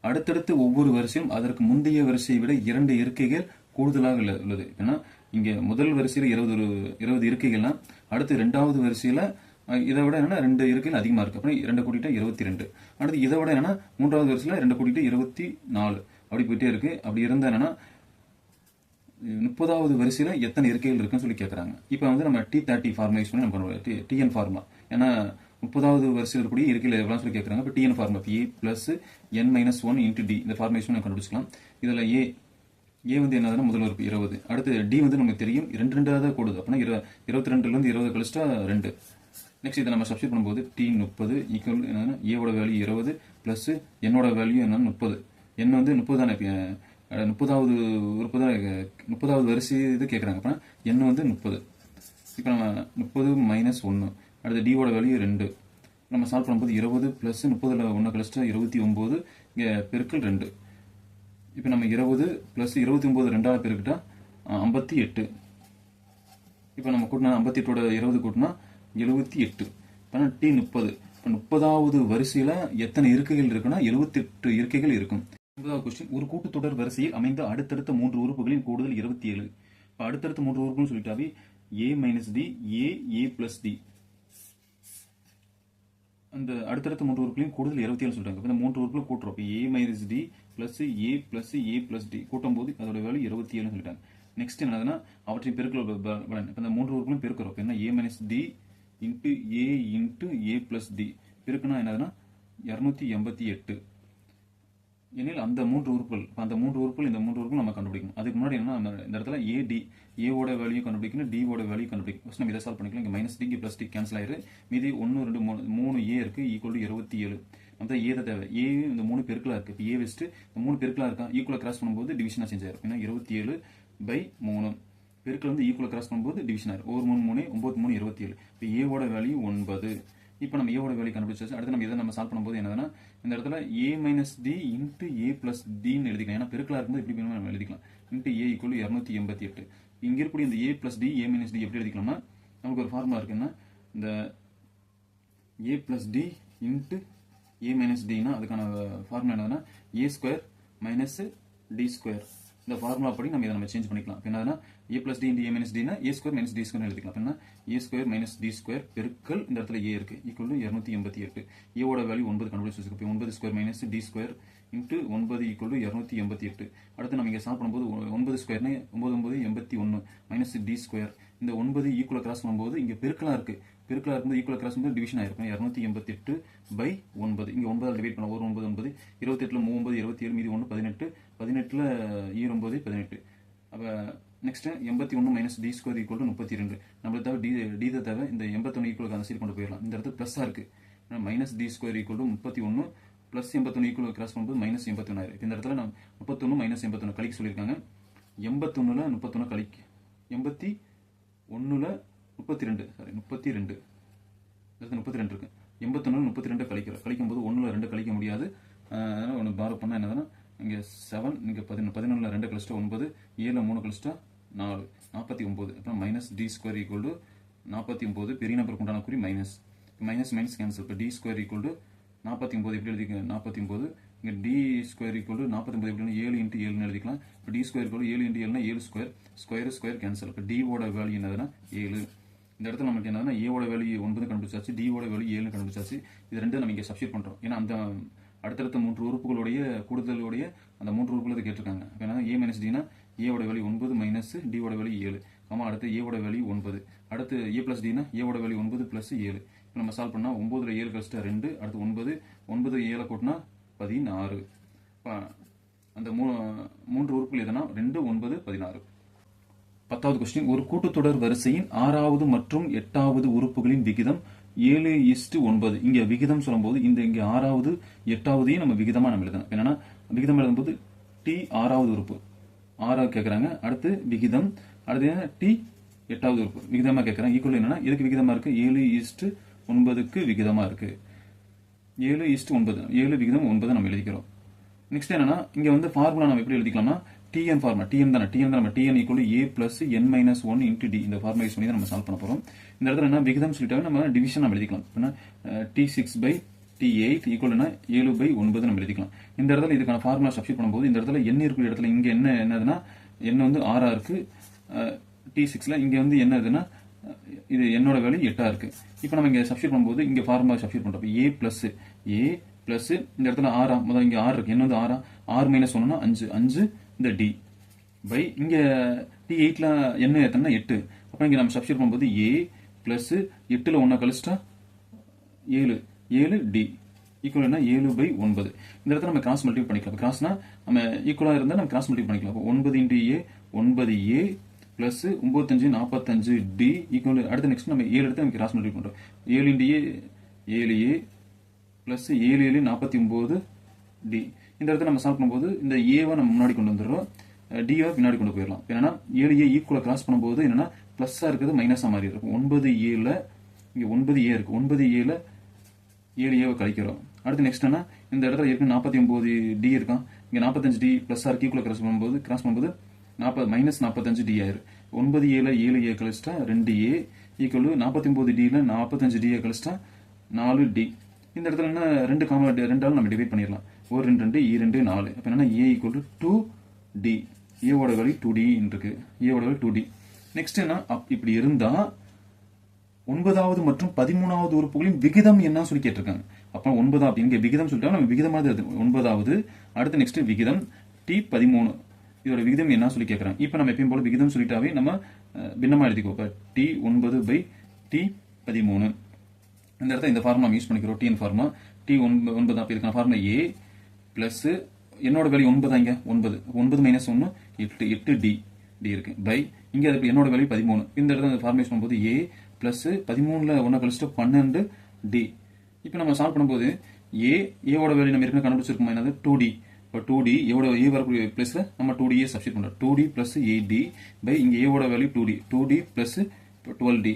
அடுத்தடுத்து ஒவ்வொரு வரிசையும் அதற்கு முந்தைய வரிசையை விட இரண்டு இருக்கைகள் கூடுதலாக உள்ள- உள்ளது. ஏன்னா இங்கே முதல் வரிசையில் இருபது ஒரு- இருபது இருக்கைகள்னா அடுத்து ரெண்டாவது வரிசையில் இதை விட என்னன்னா ரெண்டு இருக்கைகள் அதிகமாக இருக்குது அப்புறம் ரெண்டு கூட்டிகிட்டு இருபத்தி ரெண்டு அடுத்து இதை விட என்னன்னா மூன்றாவது வரிசையில் ரெண்டு கூட்டிகிட்டு இருபத்தி நாலு அப்படி போயிட்டே இருக்குது அப்படி இருந்தால் என்னன்னா முப்பதாவது வரிசையில் எத்தனை இருக்கைகள் இருக்குன்னு சொல்லி கேட்குறாங்க இப்போ வந்து நம்ம டி தேர்ட்டி ஃபார்முலா யூஸ் பண்ணி நம்ம பண்ணுவோம். டிஎன் ஃபார்முலா ஏன்னா முப்பதாவது வரிசையில் இருக்கக்கூடிய இருக்கையில் எவ்வளோ சொல்லி கேட்குறாங்க இப்போ tn formula a plus n minus one into d இந்த ஃபார்முலா யூஸ் பண்ணி கண்டுபிடிச்சிக்கலாம். இதில் ஏ ஏ வந்து என்னதுன்னா முதல் உறுப்பு இருபது. அடுத்து டி வந்து நமக்கு தெரியும் ரெண்டு ரெண்டாவது கூடுது. அப்படின்னா இரு இருபத்தி ரெண்டுலேருந்து இருபது கழிச்சிட்டா ரெண்டு. நெக்ஸ்ட் இதை நம்ம சப்ஸ்டியூட் பண்ணும்போது டி முப்பது ஈக்குவல் என்னன்னா ஏவோட வேல்யூ இருபது ப்ளஸ் என்னோட வேல்யூ என்னன்னா முப்பது. என் வந்து முப்பது தானே முப்பதாவது உறுப்பு தான் முப்பதாவது வரிசை இது கேட்குறாங்க அப்படின்னா என் வந்து முப்பது. இப்போ நம்ம முப்பது மைனஸ் ஒன்று அடுத்து டியோட வேல்யூ ரெண்டு. நம்ம சால்வ் பண்ணும்போது இருபது ப்ளஸ் முப்பதில் ஒன்று கழிச்சிட்டா இருபத்தி ஒம்பது இங்கே பெருக்கள் ரெண்டு. இப்போ நம்ம இருபது ப்ளஸ் இருபத்தி ஒம்பது ரெண்டாவது பெருக்கிட்டா ஐம்பத்தி எட்டு. இப்போ நம்ம கூட்டினா ஐம்பத்தி எட்டோட இருபது கூட்டினா எழுபத்தி எட்டு. இப்போ டி முப்பது. இப்போ முப்பதாவது வரிசையில் எத்தனை இருக்கைகள் இருக்குன்னா எழுபத்தெட்டு இருக்கைகள் இருக்கும். ஒன்பதாவது கொஸ்டின் ஒரு கூட்டுத்தொடர் வரிசையில் அமைந்த அடுத்தடுத்த மூன்று உறுப்புகளின் கூடுதல் இருபத்தி ஏழு. இப்போ அடுத்தடுத்த மூன்று உறுப்புன்னு சொல்லிட்டாவே a minus d a a plus d அந்த அடுத்தடுத்த மூன்று உறுப்புகளையும் கூடுதல் இருபத்தி ஏழு சொல்கிறாங்க இப்போ இந்த மூன்று உறுப்புகளும் கூட்டுறோம். இப்போ a minus d plus a plus a plus d கூட்டும் போது அதோட வேல்யூ இருபத்தி ஏழுன்னு சொல்லிட்டாங்க. நெக்ஸ்ட் என்னதுன்னா அவற்றின் பெருக்கல் பலன் இப்போ இந்த மூன்று உறுப்புகளும் பெருக்கிறோம். என்ன? A minus d into a into a plus d பெருக்குனா என்னதுன்னா இரநூத்தி எண்பத்தி எட்டு. எனில் அந்த மூன்று உறுப்புகள் இப்போ அந்த மூன்று உறுப்புகள் இந்த மூன்று உறுப்புகள் நம்ம கண்டுபிடிக்கணும். அதுக்கு முன்னாடி என்ன நம்ம இந்த இடத்துல ஏ டி ஏவோட வேல்யூ கண்டுபிடிக்கணும் டி ஓட வேல்யூ கண்டுபிடிக்கணும். ஃபஸ்ட் நம்ம இதை சால்வ் பண்ணிக்கலாம். இங்கே மைனஸ் டிக்கு ப்ளஸ் டி கேன்சல் ஆயிரு. மீதி ஒன்று ரெண்டு மூணு மூணு ஏ இருக்குது ஈக்குவல் டு இருபத்தி ஏழு. அந்த ஏ தான் தேவை. ஏ இந்த மூணு பெருக்கலாக இருக்குது இப்போ ஏ வச்சுட்டு இந்த மூணு பெருக்கலாக இருக்கான் ஈக்குவலாக e கிராஸ் பண்ணும்போது டிவிஷனாக சேஞ்ச் ஆயிரும். ஏன்னா இருபத்தி ஏழு பை மூணு. பெருக்கில் வந்து e ஈக்குவலாக கிராஸ் பண்ணும்போது டிவிஷன் ஆயிரும். ஒரு மூணு மூணு ஒன்பது மூணு இருபத்தி ஏழு இப்போ ஏவோட வேல்யூ ஒன்பது. இப்போ நம்ம ஏவோட வேல்யூ கண்டுபிடிச்சாச்சு. அடுத்து நம்ம இதை நம்ம சால்வ் பண்ணும்போது என்னதுன்னா இந்த இடத்துல a minus d into a plus டின்னு எழுதிக்கலாம். ஏன்னா பெருக்கலாக இருக்கும்போது எப்படி வேணுமோ நம்ம எழுதிக்கலாம். இன்ட்டு ஏ ஈக்குவல் இரநூத்தி எண்பத்தி எட்டு. இங்கே இருக்கக்கூடிய இந்த a plus d a minus d எப்படி எழுதிக்கலாம்னா நமக்கு ஒரு ஃபார்முலா இருக்குன்னா இந்த a plus d into a minus Tina அதுக்கான ஃபார்முலா என்னதுன்னா a square minus d square இந்த ஃபார்முலா படி நம்ம இதை நம்ம சேஞ்ச் பண்ணிக்கலாம். என்னதுன்னா a plus d into a minus Tina a square minus d square எழுதிக்கலாம். அப்படின்னா a square minus d square பெருக்கல் இந்த இடத்துல ஏ இருக்கு. ஈக்குவல் டு இரநூத்தி எண்பத்தி எட்டு. ஏவோட வேல்யூ ஒன்பது கண்டுபிடிச்சு வச்சிருக்கு ஒன்பது square minus d square into ஒன்பது ஈக்குவல் டு இரநூத்தி எண்பத்தி எட்டு. அடுத்து நம்ம இங்கே சால்வ் பண்ணும்போது ஒன்பது ஸ்கொயர்னா ஒன்பது ஒன்பது எண்பத்தி ஒன்று மைனஸ் டி ஸ்கொயர் இந்த ஒன்பது ஈக்குவல் கிராஸ் பண்ணும்போது இங்கே பெருக்கலாம் இருக்குது பெருக்கலாக இருக்கும்போது ஈக்குவல் கிராஸ் வந்து டிவிஷன் ஆயிருக்கும். இரநூத்தி எண்பத்தி எட்டு பை ஒன்பது. இங்கே ஒன்பதால் டிவைட் பண்ண ஒரு ஒன்பது ஒன்பது. இருபத்தெட்டில் மூணு இருபத்தி ஏழு மீதி ஒன்று பதினெட்டு. பதினெட்டில் ஈரொன்பது பதினெட்டு. அப்போ நெக்ஸ்ட்டு எண்பத்தி ஒன்று minus d square equal to முப்பத்தி ரெண்டு நம்மளுக்கு தவிர டி டி தவிர தேவை இந்த எண்பத்தொன்று ஈக்குவலுக்கு அந்த சைடு கொண்டு போயிடலாம். இந்த இடத்துல ப்ளஸ்ஸாக இருக்குது minus d square equal to முப்பத்தி ஒன்று ப்ளஸ் எண்பத்தொன்று ஈக்குவல் கிராஸ் பண்ணும்போது மைனஸ் எண்பத்தி ஆயிரம் இந்த இடத்துல நம்ம முப்பத்தொன்று மைனஸ் எண்பத்தொன்று கழிக்க சொல்லியிருக்காங்க. எண்பத்தொன்னில் முப்பத்தொன்று கழிக்க. எண்பத்தி ஒன்றில் முப்பத்தி ரெண்டு சாரி முப்பத்தி ரெண்டு அடுத்து முப்பத்தி ரெண்டு இருக்கு. எண்பத்தொன்னு முப்பத்தி ரெண்டு கழிக்கிறோம். கழிக்கும் போது ஒன்றுல ரெண்டு கழிக்க முடியாது. அதனால் ஒன்று பாரோ பண்ணால் என்னதுன்னா இங்கே செவன் இங்கே பதினொன்று பதினொன்றில் ரெண்டு கழிச்சிட்டா ஒன்பது ஏழில் மூணு கழிச்சிட்டா நாலு நாற்பத்தி ஒம்பது அப்புறம் minus d square equal to நாற்பத்தி ஒம்பது பெரிய நம்பருக்கு உண்டான குறி மைனஸ் மைனஸ் மைனஸ் கேன்சல் இப்போ டி ஸ்கொயர் ஈக்குவல் டு நாற்பத்தி ஒம்பது எப்படி எழுதிக்க நாற்பத்தி ஒம்பது இங்கே டி ஸ்கொயர் ஈக்குவல் டு நாற்பத்தி ஒம்பது எப்படி ஏழு இன்ட்டு ஏழுன்னு எழுதிக்கலாம். இப்போ டி ஸ்கொயர் ஈக்குவல் ஏழு இன்ட்டு ஏழுனா ஏழு ஸ்கொயர் ஸ்கொயர் ஸ்கொயர் கேன்சல் இப்போ டிவோட வேல்யூ என்னதுன்னா ஏழு. இந்த இடத்துல நமக்கு என்னன்னா ஏவோட வேல்யூ ஒன்பது கண்டுபிடிச்சாச்சு டிவோட வேல்யூ ஏழு கண்டுபிடிச்சாச்சு. இது ரெண்டு நம்ம இங்கே சப்ஸ்டியூட் பண்ணுறோம் ஏன்னா அந்த அடுத்தடுத்த மூன்று உறுப்புகளுடைய கூடுதலுடைய அந்த மூன்று உறுப்புகளை கேட்டிருக்காங்க. ஏன்னா என்னன்னா ஏ மைனஸ் டினா ஏவோட வேல்யூ ஒன்பது மைனஸ் ஓட வேல்யூ ஏழு. ஆமாம் அடுத்து ஏவோட வேல்யூ ஒன்பது. அடுத்து ஏ பிளஸ் டினா ஏவோட வேல்யூ ஒன்பது பிளஸ் ஏழு. இப்போ நம்ம சால்வ் பண்ணால் ஒன்பதுல ஏழு கழிச்சிட்டா ரெண்டு அடுத்து ஒன்பது. ஒன்பது ஏழை கூட்டினா பதினாறு. அந்த மூ மூன்று உறுப்புகள் எதுனா ரெண்டு ஒன்பது பதினாறு. பத்தாவது கொஸ்டின் ஒரு கூட்டுத்தொடர் வரிசையின் ஆறாவது மற்றும் எட்டாவது உறுப்புகளின் விகிதம் ஏழு இஸ்டு ஒன்பது. இங்க விகிதம் சொல்லும்போது இந்த இங்க ஆறாவது எட்டாவதையும் நம்ம விகிதமா நம்ம எழுதணும். என்னன்னா விகிதம் எழுதும்போது டி ஆறாவது உறுப்பு. ஆறாவது கேட்குறாங்க அடுத்து விகிதம். அடுத்து என்ன? டி எட்டாவது உறுப்பு. விகிதமா கேட்குறாங்க ஈக்குவல் என்னன்னா எதுக்கு விகிதமா இருக்கு? ஏழு இஸ்டு ஒன்பதுக்கு விகிதமா இருக்கு. ஏழு இஸ்டு ஒன்பது. ஏழு விகிதம் ஒன்பது நம்ம எழுதிக்கிறோம். நெக்ஸ்ட் என்னன்னா இங்க வந்து ஃபார்முலா நம்ம எப்படி எழுதிக்கலாம்னா டிஎன் ஃபார்முலா டிஎன் தானே டிஎன் தான் நம்ம tn equal a plus n minus one into d இந்த ஃபார்முலா யூஸ் பண்ணி தான் நம்ம சால்வ் பண்ண போகிறோம் இந்த இடத்துல என்ன விகிதம் சொல்லிட்டாங்க நம்ம டிவிஷன் நம்ம எழுதிக்கலாம். D six by d eight ஈக்குவல்னா ஏழு பை ஒன்பது நம்ம எழுதிக்கலாம். இந்த இடத்துல இதுக்கான ஃபார்முலா சப்ஸ்டியூட் பண்ணும்போது இந்த இடத்துல என் இருக்கிற இடத்துல இங்கே என்ன என்னதுன்னா என் வந்து ஆறா இருக்கு. டி சிக்ஸ்ல இங்கே வந்து என்ன இதுன்னா இது என்னோட வேல்யூ எட்டா இருக்கு. இப்போ நம்ம இங்கே சப்ஸ்டியூட் பண்ணும்போது இங்கே ஃபார்முலா சப்ஸ்டியூட் பண்றோம். ஏ பிளஸ் ஏ பிளஸ் இந்த இடத்துல ஆறா முதல்ல இங்கே ஆறு இருக்கு. என்ன வந்து ஆறா ஆறு மைனஸ் ஒன்னா அஞ்சு. அஞ்சு இந்த டி பை இங்கே டி எயிட்டில் என்ன எத்தனை எட்டு. அப்போ இங்கே நம்ம சப்ஸ்டியூட் பண்ணும்போது ஏ ப்ளஸ்ஸு எட்டில் ஒன்னா கழிச்சிட்டா ஏழு. ஏழு டி ஈக்குவல்னா ஏழு பை ஒன்பது. இந்த இடத்துல நம்ம கிராஸ் மல்டிபிள் பண்ணிக்கலாம். கிராஸ்னா நம்ம ஈக்குவலாக இருந்தால் நம்ம கிராஸ் மல்டிபிள் பண்ணிக்கலாம். அப்போ ஒன்பது இன்டு ஏ ஒன்பது ஏ ப்ளஸ் ஒம்பத்தஞ்சு நாற்பத்தஞ்சு டி ஈக்குவல் அடுத்து நெக்ஸ்ட் நம்ம ஏழு எடுத்து நம்ம கிராஸ் மல்டிபிள் பண்ணுறோம் ஏழு இன்டு ஏ ஏழு ஏ ப்ளஸ் ஏழு ஏழு நாற்பத்தி ஒம்பது டி இந்த இடத்துல நம்ம சால்வ் பண்ணும்போது இந்த ஏவை நம்ம முன்னாடி கொண்டு வந்துடுறோம். டிஏவை பின்னாடி கொண்டு போயிடலாம். என்னன்னா ஏழு ஏ ஈக்குவலை கிராஸ் பண்ணும்போது என்னன்னா ப்ளஸ்ஸாக இருக்கிறது மைனஸாக மாறி இருக்கும். ஒன்பது ஏல இங்கே ஒன்பது ஏ இருக்குது ஒன்பது ஏல ஏழு ஏவை கழிக்கிறோம். அடுத்து நெக்ஸ்ட் என்ன இந்த இடத்துல இருக்கு நாற்பத்தி ஒம்பது டி இருக்கான். இங்கே நாற்பத்தஞ்சு டி ப்ளஸ் ஆர் கீக்குள்ள கிராஸ் பண்ணும்போது கிராஸ் பண்ணும்போது நாற்பது மைனஸ் நாற்பத்தஞ்சு டி ஆயிரு ஒன்பது ஏழு ஏழு ஏ கழிச்சிட்டா ரெண்டு ஏ ஈக்குவல் நாற்பத்தி ஒம்பது டியில் நாற்பத்தஞ்சு டிஏ கழிச்சிட்டா நாலு டி இந்த இடத்துல என்ன ரெண்டு காமன் ரெண்டாலும் நம்ம டிவைட் பண்ணிடலாம். ஒரு ரெண்டு ரெண்டு இ ரெண்டு நாலு அப்போ என்னென்னா A equal to two D ஏவோட வேல்யூ டூ டி இருக்கு. ஏவோட வேல்யூ டூ டி நெக்ஸ்ட் என்ன? அப் இப்படி இருந்தா ஒன்பதாவது மற்றும் பதிமூணாவது உறுப்புகளின் விகிதம் என்ன சொல்லி கேட்டிருக்காங்க. அப்ப ஒன்பதா இங்கே விகிதம் சொல்லிட்டா நம்ம விகிதமாக தான் ஒன்பதாவது அடுத்து நெக்ஸ்ட் விகிதம் டி பதிமூணு. இதோட விகிதம் என்ன சொல்லி கேட்கறாங்க இப்போ நம்ம எப்பயும் போல விகிதம் சொல்லிட்டாவே நம்ம அஹ், பின்னமா எழுதிக்கோ. இப்போ டி ஒன்பது பை டி பதிமூணு. இந்த இடத்துல இந்த ஃபார்முலா யூஸ் பண்ணிக்கிறோம். டிஎன் ஃபார்மா டி ஒன்பது ஒன்பது அப்படி இருக்கான ஃபார்முலா ஏ பிளஸ் என்னோட வேல்யூ ஒன்பதா இங்க ஒன்பது. ஒன்பது மைனஸ் ஒன்று எட்டு எட்டு டி டி இருக்கு. பை இங்க அதுக்கு என்னோட வேல்யூ பதிமூணு. இந்த இடத்துல ஃபார்மேஷன் பண்ணும்போது ஏ பிளஸ் பதிமூணுல ஒன்று கழிச்சிட்டு பன்னெண்டு டி இப்போ நம்ம சால்வ் பண்ணும்போது ஏ ஏவோட வேல்யூ நம்ம ஏற்கனவே கண்டுபிடிச்சிருக்கோம்? என்னது? டூ டி இப்போ டூ டி ஏவோட ஏ வரக்கூடிய பிளஸ்ல நம்ம டூ டியே சப்ஸ்டிட் பண்ணுறோம் two D plus A D by இங்க ஏவோட value two D two D plus twelve D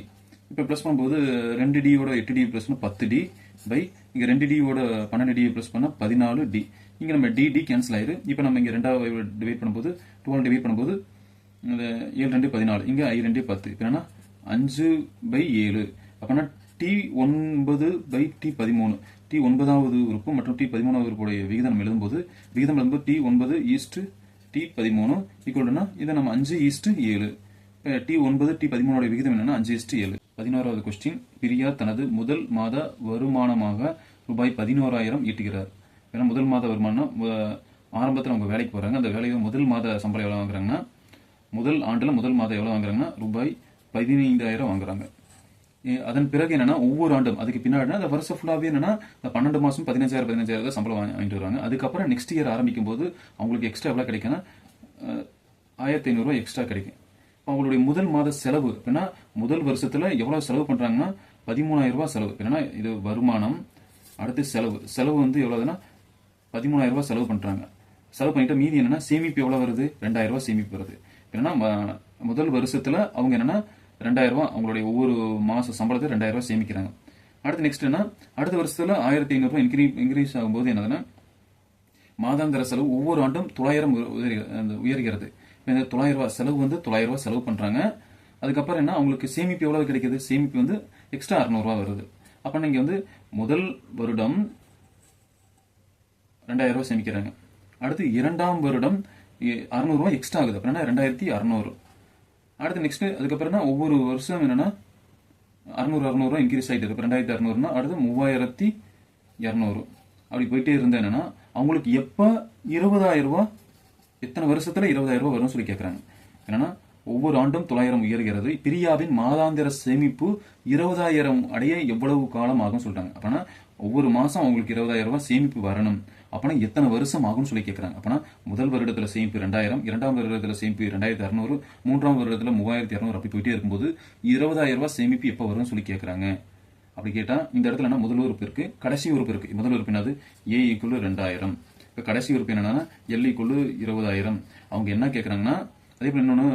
இப்போ ப்ளஸ் பண்ணும்போது ரெண்டு டியோட எட்டு டி ப்ளஸ்னா பத்து டி பை இங்கே ரெண்டு டியோட பன்னெண்டு டி ப்ளஸ் பண்ணால் பதினாலு டி இங்கே நம்ம டிடி கேன்சல் ஆயிரு. இப்போ நம்ம இங்கே ரெண்டாவது டிவைட் பண்ணும்போது டுவெல் டிவைட் பண்ணும்போது இந்த ஏழு ரெண்டு பதினாலு இங்கே ஐ ரெண்டு பத்து. இப்போ என்னன்னா அஞ்சு பை ஏழு. அப்போனா டி ஒன்பது பை டி பதிமூணு. டி ஒன்பதாவது உறுப்பு மற்றும் டி பதிமூணாவது உறுப்புடைய விகிதம் நம்ம எழுதும்போது விகிதம் எழுதும்போது டி ஒன்பது ஈஸ்ட் டி பதிமூணு. ஈக்குவல்னா இதை நம்ம அஞ்சு ஈஸ்ட் ஏழு. இப்போ டி ஒன்பது டி பதிமூணோட விகிதம் என்னன்னா அஞ்சு ஈஸ்ட் ஏழு. பதினோராவது கொஸ்டின் பிரியா தனது முதல் மாத வருமானமாக ரூபாய் பதினோராயிரம் ஈட்டுகிறார். ஏன்னா முதல் மாத வருமானம் ஆரம்பத்தில் அவங்க வேலைக்கு போகிறாங்க அந்த வேலையை முதல் மாத சம்பளம் எவ்வளோ வாங்குறாங்கன்னா முதல் ஆண்டில் முதல் மாதம் எவ்வளோ வாங்குறாங்கன்னா ரூபாய் பதினைந்தாயிரம் வாங்குறாங்க. ஏ- அதன் பிறகு என்னன்னா ஒவ்வொரு ஆண்டும் அதுக்கு பின்னாடி அந்த வருஷம் ஃபுல்லாவே என்னன்னா இந்த பன்னெண்டு மாதம் பதினஞ்சாயிரம் பதினஞ்சாயிரம் தான் சம்பளம் வாங்கிட்டு வருவாங்க அதுக்கப்புறம் நெக்ஸ்ட் இயர் ஆரம்பிக்கும் போது அவங்களுக்கு எக்ஸ்ட்ரா எவ்வளோ கிடைக்குன்னா ஆயிரத்தி ஐநூறுரூவா எக்ஸ்ட்ரா கிடைக்கும். இப்போ அவங்களுடைய முதல் மாத செலவு அப்படின்னா முதல் வருஷத்தில் எவ்வளோ செலவு பண்ணுறாங்கன்னா பதிமூணாயிரம் ரூபா செலவு. ஏன்னா இது வருமானம் அடுத்து செலவு. செலவு வந்து எவ்வளோதுன்னா பதிமூணாயிரம் ரூபாய் செலவு பண்றாங்க. செலவு பண்ணிட்டு மீதி என்னன்னா சேமிப்பு எவ்வளவு வருது? ரெண்டாயிரம் ரூபாய் சேமிப்பு வருது. என்னன்னா முதல் வருஷத்துல அவங்க என்னன்னா ரெண்டாயிரம் ரூபாய் அவங்களுடைய ஒவ்வொரு மாச சம்பளத்தை ரெண்டாயிரம் ரூபாய் சேமிக்கிறாங்க. அடுத்து நெக்ஸ்ட் என்ன அடுத்த வருஷத்துல ஆயிரத்தி ஐநூறு ரூபாய் இன்க்ரீ இன்க்ரீஸ் ஆகும்போது என்னதுன்னா மாதாந்திர செலவு ஒவ்வொரு ஆண்டும் தொள்ளாயிரம் அந்த உயர்கிறது. இந்த தொள்ளாயிரம் ரூபாய் செலவு வந்து தொள்ளாயிரம் ரூபாய் செலவு பண்றாங்க. அதுக்கப்புறம் என்ன அவங்களுக்கு சேமிப்பு எவ்வளவு கிடைக்குது? சேமிப்பு வந்து எக்ஸ்ட்ரா அறுநூறுவா வருது. அப்ப நீங்க வந்து முதல் வருடம் ரெண்டாயிரம் ரூபாய் சேமிக்கிறாங்க. அடுத்து இரண்டாம் வருடம் அறநூறுவா எக்ஸ்ட்ரா ஆகுது. அப்படின்னா ரெண்டாயிரத்தி அறுநூறு. அடுத்து நெக்ஸ்ட் அதுக்கப்புறம் தான் ஒவ்வொரு வருஷம் என்னன்னா அறுநூறு அறுநூறுவா இன்க்ரீஸ் ஆகிட்டு இருக்கு. ரெண்டாயிரத்தி அறுநூறுனா அடுத்து மூவாயிரத்தி இரநூறு. அப்படி போயிட்டே இருந்தா என்னன்னா அவங்களுக்கு எப்போ இருபதாயிரம் ரூபா எத்தனை வருஷத்துல இருபதாயிரம் ரூபா வரும்னு சொல்லி கேட்கறாங்க என்னன்னா ஒவ்வொரு ஆண்டும் தொள்ளாயிரம் உயர்கிறது. பிரியாவின் மாதாந்திர சேமிப்பு இருபதாயிரம் அடைய எவ்வளவு காலம் ஆகும் சொல்றாங்க அப்படின்னா ஒவ்வொரு மாசம் அவங்களுக்கு இருபதாயிரம் ரூபாய் சேமிப்பு வரணும். அப்பனா எத்தனை வருஷம் ஆகும்னு சொல்லி கேட்கறாங்க அப்பனா முதல் வருடத்துல சேமிப்பு ரெண்டாயிரம் இரண்டாம் வருடத்துல சேமிப்பு ரெண்டாயிரத்தி அறுநூறு மூன்றாம் வருடத்துல மூவாயிரத்தி இரநூறு அப்படி போயிட்டே இருக்கும்போது இருபதாயிரம் ரூபாய் சேமிப்பு எப்ப வரும்னு சொல்லி கேட்கறாங்க அப்படி கேட்டா இந்த இடத்துல என்ன முதல் உறுப்பு இருக்கு? கடைசி உறுப்பு இருக்கு. முதல் உறுப்பு என்னது? ஏ ஈக்குள்ளு ரெண்டாயிரம் இப்ப கடைசி உறுப்பு என்னன்னா எல் குழு இருபதாயிரம். அவங்க என்ன கேட்குறாங்கன்னா அதே போல இன்னொன்னு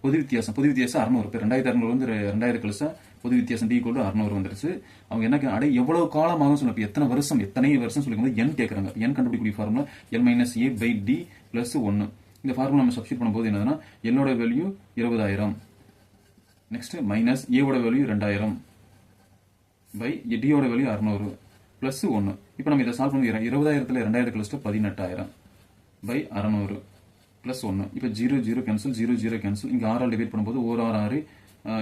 பொது வித்தியாசம். பொது வித்தியாசம் அறுநூறு. பேர் ரெண்டாயிரத்தி அறுநூறு வந்து ரெண்டாயிரம் கழிச்சா பொது வித்தியாசம் டி ஈக்குவல் அறுநூறு வந்துருச்சு அவங்க என்ன அடைய எவ்வளவு காலமாகும் சொல்லி எத்தனை வருஷம் எத்தனை வருஷம் சொல்லிக்கும்போது என் கேட்கறாங்க. என் கண்டுபிடிக்கக்கூடிய formula L minus A by D plus ஒன்னு இந்த ஃபார்முலா நம்ம சப்ஸ்டியூட் பண்ணும்போது என்னதுன்னா என்னோட வேல்யூ இருபதாயிரம். நெக்ஸ்ட் மைனஸ் ஏவோட வேல்யூ ரெண்டாயிரம் பை டியோட வேல்யூ அறுநூறு பிளஸ் ஒன்று இப்போ நம்ம இதை சால்வ் பண்ணி இருபதாயிரத்தில் ரெண்டாயிரம் கழிச்சிட்டு பதினெட்டாயிரம். பை அறநூறு பிளஸ் ஒன்று இப்போ zero zero cancel zero zero cancel இங்கே ஆறால் டிவைட் பண்ணும்போது ஒரு ஆறு ஆறு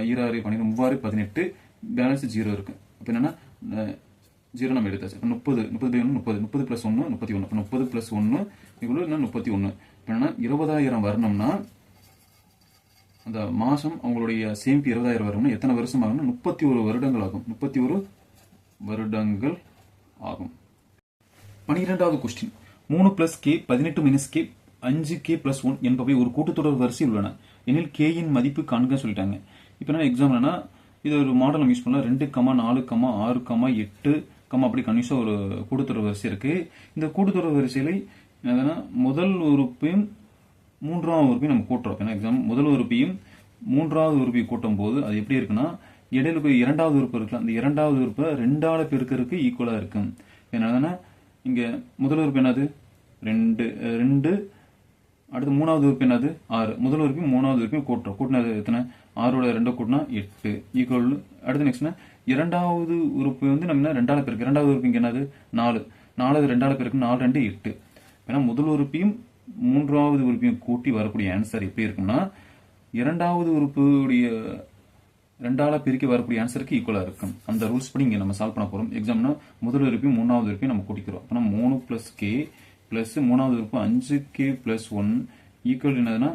ஈராறு பன்னிரெண்டு மூவாறு பதினெட்டு பேலன்ஸ் ஜீரோ இருக்கு. இப்போ என்னன்னா ஜீரோ நம்ம எடுத்தாச்சு. இப்போ முப்பது முப்பது பை ஒன்று முப்பது. முப்பது ப்ளஸ் ஒன்று முப்பத்தி ஒன்று இப்போ முப்பது ப்ளஸ் ஒன்று இவ்வளோ என்ன? முப்பத்தி ஒன்று இப்போ என்னன்னா இருபதாயிரம் வரணும்னா அந்த மாதம் அவங்களுடைய சேமிப்பு இருபதாயிரம் வரும்னா எத்தனை வருஷம் ஆகும்னா முப்பத்தி ஒரு வருடங்கள் ஆகும். முப்பத்தி ஒரு வருடங்கள் ஆகும். பனிரெண்டாவது கொஸ்டின் மூணு பிளஸ் கே பதினெட்டு மைனஸ் கே அஞ்சு கே பிளஸ் ஒன் என்பவை ஒரு கூட்டுத்தொடர் வரிசையில் உள்ளன. எனில் கேயின் மதிப்பு காண்க சொல்லிட்டாங்க. இப்போ என்ன எக்ஸாம்லனா இது ஒரு மாடல் நம்ம யூஸ் பண்ணலாம். ரெண்டு கமா நாலு கமா ஆறு கமா எட்டு கமா அப்படி கன்யூஸாக ஒரு கூடுத்துறவு வரிசை இருக்கு. இந்த கூடுத்துறவு வரிசையில என்னதுன்னா முதல் உறுப்பையும் மூன்றாவது உறுப்பையும் நம்ம கூட்டுறோம். ஏன்னா எக்ஸாம் முதல் உறுப்பையும் மூன்றாவது உறுப்பையும் கூட்டும் போது அது எப்படி இருக்குன்னா இடையில போய் இரண்டாவது உறுப்பு இருக்கலாம். அந்த இரண்டாவது உறுப்பு ரெண்டால பெருக்கிறதுக்கு ஈக்குவலாக இருக்கும். என்னதுன்னா இங்கே முதல் உறுப்பு என்னது? ரெண்டு ரெண்டு அடுத்து மூணாவது உறுப்பு என்னது? ஆறு. முதல் உறுப்பையும் மூணாவது உறுப்பையும் கூட்டுறோம் கூட்டினது எத்தனை? ஆறோட ரெண்டோ கூட்டினா எட்டு. ஈக்குவல் அடுத்து நெக்ஸ்ட்னா இரண்டாவது உறுப்பு வந்து நம்ம என்ன? ரெண்டால பேருக்கு. இரண்டாவது உறுப்பு இங்கே என்னது? நாலு. நாலாவது ரெண்டால பேருக்கு நாலு ரெண்டு எட்டு. ஏன்னா முதல் உறுப்பையும் மூன்றாவது உறுப்பையும் கூட்டி வரக்கூடிய ஆன்சர் எப்படி இருக்கும்னா இரண்டாவது உறுப்புடைய ரெண்டால பிரிக்க வரக்கூடிய ஆன்சருக்கு ஈக்குவலாக இருக்கும். அந்த ரூல்ஸ் படி இங்கே நம்ம சால்வ் பண்ண போகிறோம் எக்ஸாம்னா முதல் உறுப்பையும் மூணாவது உறுப்பையும் நம்ம கூட்டிக்கிறோம். அப்போனா மூணு பிளஸ் கே பிளஸ் மூணாவது உறுப்பு அஞ்சு கே பிளஸ் ஒன் ஈக்குவல் என்னதுன்னா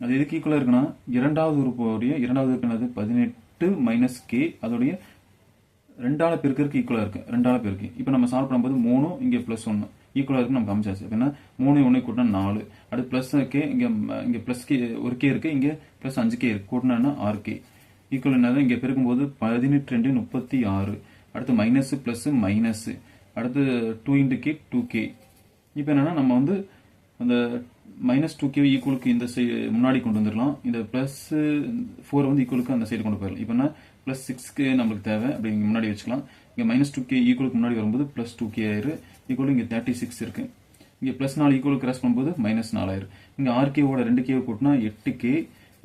அது எதுக்கு ஈக்குவலாக இருக்குன்னா இரண்டாவது உறுப்போடைய இரண்டாவது உறுப்பு என்னது? பதினெட்டு மைனஸ் கே அதோடைய ரெண்டால பெருக்கருக்கு ஈக்குவலாக இருக்குது ரெண்டால பெருக்கு. இப்போ நம்ம சால்வ் பண்ணும்போது மூணு இங்கே ப்ளஸ் ஒன்று ஈக்குவலாக இருக்கு நம்ம அமைச்சாச்சு ஏன்னா மூணு ஒன்று கூட்டினா நாலு. அடுத்து ப்ளஸ் கே இங்கே இங்கே ப்ளஸ் கே ஒரு கே இருக்குது இங்கே ப்ளஸ் அஞ்சு கே இருக்குது கூட்டினா ஆறு கே ஈக்குவல் என்னது? இங்கே பெருக்கும்போது பதினெட்டு ரெண்டு முப்பத்தி ஆறு. அடுத்து மைனஸ் ப்ளஸ் மைனஸ் அடுத்து two into K two K இப்போ என்னன்னா நம்ம வந்து அந்த மைனஸ் டூ கே ஈக்குவலுக்கு இந்த சைடு முன்னாடி கொண்டு வந்துடலாம். இந்த ப்ளஸ் ஃபோர் வந்து ஈக்குவலுக்கு அந்த சைடு கொண்டு போயிடலாம். இப்போ என்ன? ப்ளஸ் சிக்ஸ்க்கு நம்மளுக்கு தேவை. அப்படி முன்னாடி வச்சுக்கலாம். இங்கே மைனஸ் டூ கே ஈக்குவலுக்கு முன்னாடி வரும்போது ப்ளஸ் டூ கே ஆயிரு. ஈக்குவல் இங்கே தேர்ட்டி சிக்ஸ் இருக்கு. இங்கே ப்ளஸ் நாலு ஈக்குவல் கிராஸ் பண்ணும்போது மைனஸ் நாலாயிரம் இங்கே ஆர் கேவோட ரெண்டு கே போட்டுனா எட்டு கே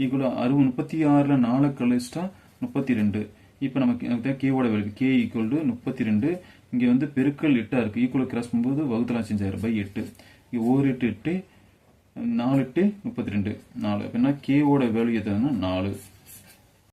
ஈக்குவல் அறுபது முப்பத்தி ஆறில் நாலு கழிச்சிட்டா முப்பத்தி ரெண்டு. இப்போ நமக்கு கேவோட வேல்யூ கே ஈக்குவல் டு முப்பத்தி ரெண்டு. இங்கே வந்து பெருக்கல் எட்டாக இருக்குது ஈக்குவல் கிராஸ் பண்ணும்போது வகுத்தலாம் செஞ்சாயிரம் பை எட்டு. இங்கே ஓர் எட்டு எட்டு நாலு எட்டு முப்பத்தி ரெண்டு. நாலு. அப்படின்னா கேவோட வேல்யூ எத்தனைன்னா நாலு.